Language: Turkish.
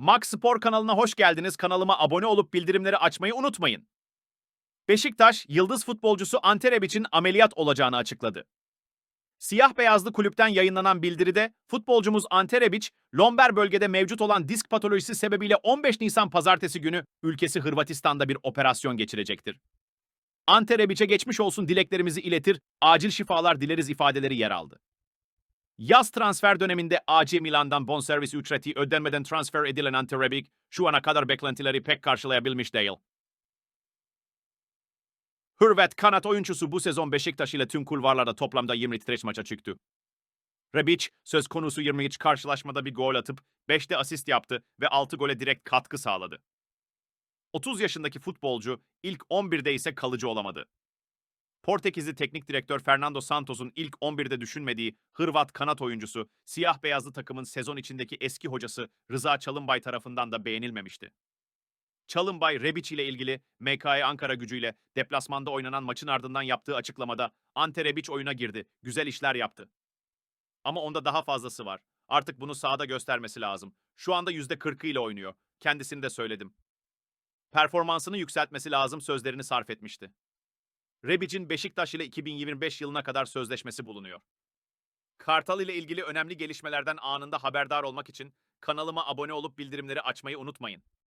Max Spor kanalına hoş geldiniz. Kanalıma abone olup bildirimleri açmayı unutmayın. Beşiktaş, yıldız futbolcusu Ante Rebic'in ameliyat olacağını açıkladı. Siyah beyazlı kulüpten yayınlanan bildiride futbolcumuz Ante Rebic, lomber bölgede mevcut olan disk patolojisi sebebiyle 15 Nisan pazartesi günü ülkesi Hırvatistan'da bir operasyon geçirecektir. Ante Rebic'e geçmiş olsun dileklerimizi iletir, acil şifalar dileriz ifadeleri yer aldı. Yaz transfer döneminde AC Milan'dan bonservis ücreti ödenmeden transfer edilen Ante Rebic, şu ana kadar beklentileri pek karşılayabilmiş değil. Hırvat kanat oyuncusu bu sezon Beşiktaş ile tüm kulvarlarda toplamda 23 maça çıktı. Rebic, söz konusu 23 karşılaşmada bir gol atıp 5'te asist yaptı ve 6 gole direkt katkı sağladı. 30 yaşındaki futbolcu ilk 11'de ise kalıcı olamadı. Portekizli teknik direktör Fernando Santos'un ilk 11'de düşünmediği Hırvat kanat oyuncusu, siyah beyazlı takımın sezon içindeki eski hocası Rıza Çalınbay tarafından da beğenilmemişti. Çalınbay, Rebic ile ilgili MKE Ankara gücüyle deplasmanda oynanan maçın ardından yaptığı açıklamada Ante Rebic oyuna girdi, güzel işler yaptı. Ama onda daha fazlası var. Artık bunu sahada göstermesi lazım. Şu anda %40'ı ile oynuyor. Kendisini de söyledim. Performansını yükseltmesi lazım sözlerini sarf etmişti. Rebic'in Beşiktaş ile 2025 yılına kadar sözleşmesi bulunuyor. Kartal ile ilgili önemli gelişmelerden anında haberdar olmak için kanalıma abone olup bildirimleri açmayı unutmayın.